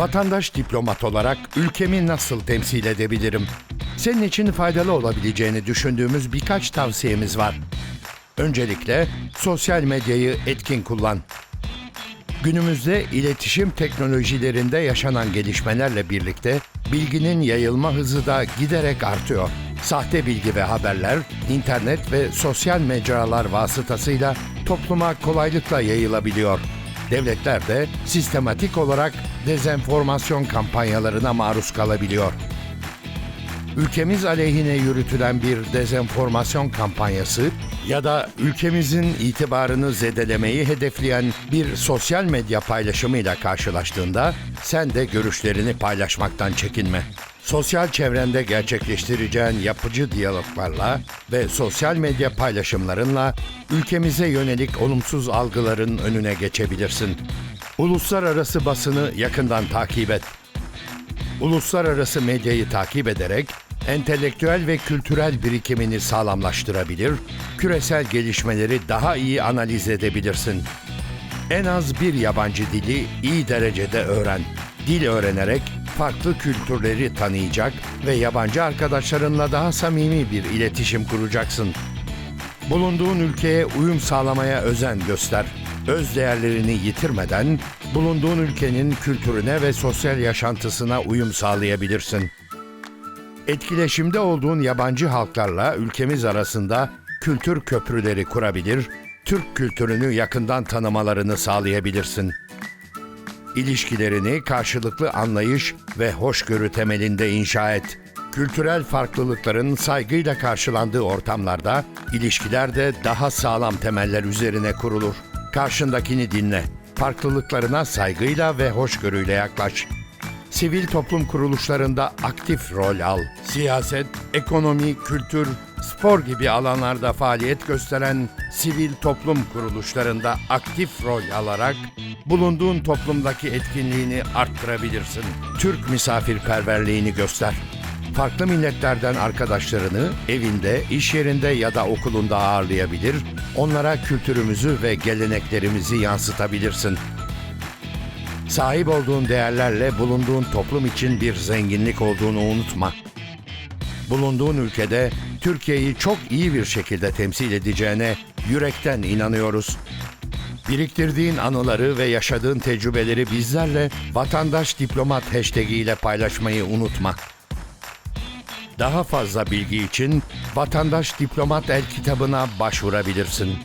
Vatandaş diplomat olarak ülkemi nasıl temsil edebilirim? Senin için faydalı olabileceğini düşündüğümüz birkaç tavsiyemiz var. Öncelikle sosyal medyayı etkin kullan. Günümüzde iletişim teknolojilerinde yaşanan gelişmelerle birlikte bilginin yayılma hızı da giderek artıyor. Sahte bilgi ve haberler, internet ve sosyal mecralar vasıtasıyla topluma kolaylıkla yayılabiliyor. Devletler de sistematik olarak dezenformasyon kampanyalarına maruz kalabiliyor. Ülkemiz aleyhine yürütülen bir dezenformasyon kampanyası ya da ülkemizin itibarını zedelemeyi hedefleyen bir sosyal medya paylaşımıyla karşılaştığında sen de görüşlerini paylaşmaktan çekinme. Sosyal çevrende gerçekleştireceğin yapıcı diyaloglarla ve sosyal medya paylaşımlarınla ülkemize yönelik olumsuz algıların önüne geçebilirsin. Uluslararası basını yakından takip et uluslararası medyayı takip ederek entelektüel ve kültürel birikimini sağlamlaştırabilir, küresel gelişmeleri daha iyi analiz edebilirsin. En az bir yabancı dili iyi derecede öğren. Dil öğrenerek farklı kültürleri tanıyacak ve yabancı arkadaşlarınla daha samimi bir iletişim kuracaksın. Bulunduğun ülkeye uyum sağlamaya özen göster. Öz değerlerini yitirmeden bulunduğun ülkenin kültürüne ve sosyal yaşantısına uyum sağlayabilirsin. Etkileşimde olduğun yabancı halklarla ülkemiz arasında kültür köprüleri kurabilir, Türk kültürünü yakından tanımalarını sağlayabilirsin. İlişkilerini karşılıklı anlayış ve hoşgörü temelinde inşa et. Kültürel farklılıkların saygıyla karşılandığı ortamlarda ilişkiler de daha sağlam temeller üzerine kurulur. Karşındakini dinle. Farklılıklarına saygıyla ve hoşgörüyle yaklaş. Sivil toplum kuruluşlarında aktif rol al. Siyaset, ekonomi, kültür, spor gibi alanlarda faaliyet gösteren sivil toplum kuruluşlarında aktif rol alarak bulunduğun toplumdaki etkinliğini arttırabilirsin. Türk misafirperverliğini göster. Farklı milletlerden arkadaşlarını evinde, iş yerinde ya da okulunda ağırlayabilir, onlara kültürümüzü ve geleneklerimizi yansıtabilirsin. Sahip olduğun değerlerle bulunduğun toplum için bir zenginlik olduğunu unutma. Bulunduğun ülkede Türkiye'yi çok iyi bir şekilde temsil edeceğine yürekten inanıyoruz. Biriktirdiğin anıları ve yaşadığın tecrübeleri bizlerle vatandaş diplomat hashtag ile paylaşmayı unutma. Daha fazla bilgi için Vatandaş Diplomat El kitabına başvurabilirsin.